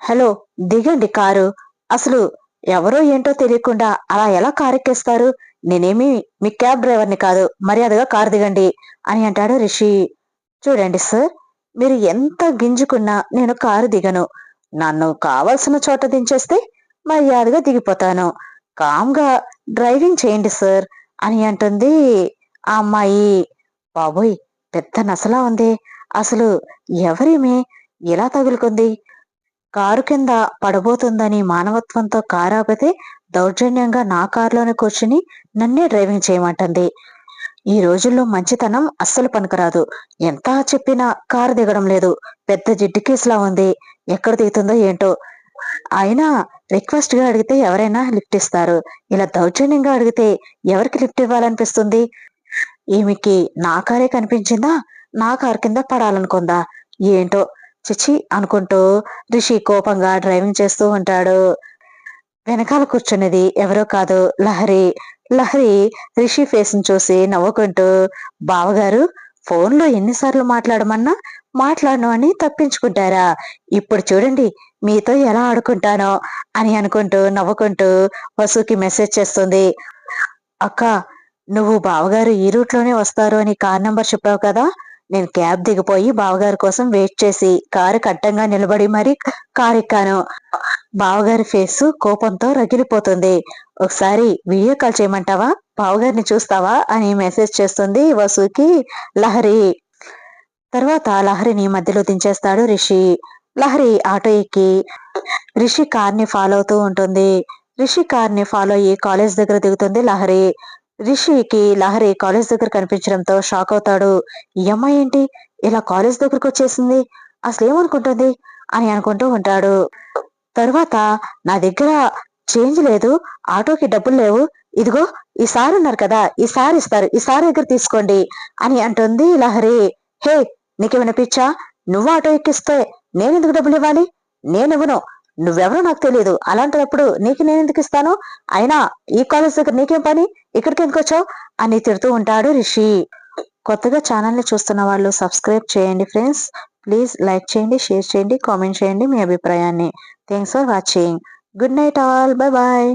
Hello దిగండి car. అసలు ఎవరో ఏంటో తెలియకుండా అలా ఎలా కారు ఎక్కేస్తారు నేనేమి మీ క్యాబ్ డ్రైవర్ని కాదు మర్యాదగా కారు దిగండి అని అంటాడు రిషి. చూడండి సార్ మీరు ఎంత గింజుకున్నా నేను కారు దిగను. నన్ను కావలసిన చోట దించేస్తే మర్యాదగా దిగిపోతాను. కామ్గా డ్రైవింగ్ చేయండి సార్ అని అంటుంది ఆ అమ్మాయి. బాబోయ్ పెద్ద నసలా ఉంది. అసలు ఎవరిమే ఎలా తగులుకుంది? కారు కింద పడబోతుందని మానవత్వంతో కారు ఆపితే దౌర్జన్యంగా నా కారులోనే కూర్చుని నన్నే డ్రైవింగ్ చేయమంటుంది. ఈ రోజుల్లో మంచితనం అస్సలు పనికిరాదు. ఎంత చెప్పినా కారు దిగడం లేదు. పెద్ద జిడ్డు కేసులా ఉంది. ఎక్కడ దిగుతుందో ఏంటో. అయినా రిక్వెస్ట్గా అడిగితే ఎవరైనా లిఫ్ట్ ఇస్తారు. ఇలా దౌర్జన్యంగా అడిగితే ఎవరికి లిఫ్ట్ ఇవ్వాలనిపిస్తుంది? ఈమెకి నా కారే కనిపించిందా? నా కారు కింద పడాలనుకుందా? ఏంటో చిచి అనుకుంటూ రిషి కోపంగా డ్రైవింగ్ చేస్తూ ఉంటాడు. వెనకాల కూర్చున్నది ఎవరో కాదు లహరి. లహరి రిషి ఫేస్ చూసి నవ్వుకుంటూ బావగారు ఫోన్లో ఎన్నిసార్లు మాట్లాడమన్నా మాట్లాడను అని తప్పించుకుంటారా? ఇప్పుడు చూడండి మీతో ఎలా ఆడుకుంటానో అని అనుకుంటూ నవ్వుకుంటూ వసుకి మెసేజ్ చేస్తుంది. అక్క నువ్వు బావగారు ఈ రూట్లోనే వస్తారు అని కార్ నెంబర్ చెప్పావు కదా? నేను క్యాబ్ దిగిపోయి బావగారి కోసం వెయిట్ చేసి కారు కట్టంగా నిలబడి మరీ కారు ఎక్కాను బావగారి ఫేస్ కోపంతో రగిలిపోతుంది. ఒకసారి వీడియో కాల్ చేయమంటావా? బావగారిని చూస్తావా? అని మెసేజ్ చేస్తుంది వసుకి లహరి. తర్వాత లహరిని మధ్యలో దించేస్తాడు రిషి. లహరి ఆటో ఎక్కి రిషి కార్ని ఫాలో అవుతూ ఉంటుంది. రిషి కార్ని ఫాలో అయ్యి కాలేజ్ దగ్గర దిగుతుంది లహరి. రిషికి లహరి కాలేజ్ దగ్గర కనిపించడంతో షాక్ అవుతాడు. ఈ అమ్మాయి ఏంటి? ఇలా కాలేజ్ దగ్గరకు వచ్చేసింది. అసలు ఏమనుకుంటుంది? అని అనుకుంటూ ఉంటాడు. తర్వాత నా దగ్గర చేంజ్ లేదు. ఆటోకి డబ్బులు లేవు. ఇదిగో ఈ సార్ ఉన్నారు కదా. ఈ సార్ ఇస్తారు. ఈ సార్ దగ్గర తీసుకోండి. అని అంటుంది లహరి. హే నీకేమైనా పిచ్చా? నువ్వు ఆటో ఎక్కిస్తే నేను ఎందుకు డబ్బులు ఇవ్వాలి? నేను ఇవ్వను. నువ్వెవరో నాకు తెలియదు అలాంటప్పుడు నీకు నేను ఎందుకు ఇస్తాను? అయినా ఈ కాలేజ్ దగ్గర నీకేం పని? ఇక్కడికి ఎందుకు వచ్చావు అని తిడుతూ ఉంటాడు రిషి. కొత్తగా ఛానల్ని చూస్తున్న వాళ్ళు సబ్స్క్రైబ్ చేయండి ఫ్రెండ్స్. ప్లీజ్ లైక్ చేయండి షేర్ చేయండి కామెంట్ చేయండి మీ అభిప్రాయాన్ని. Thanks for watching. Good night all. Bye bye.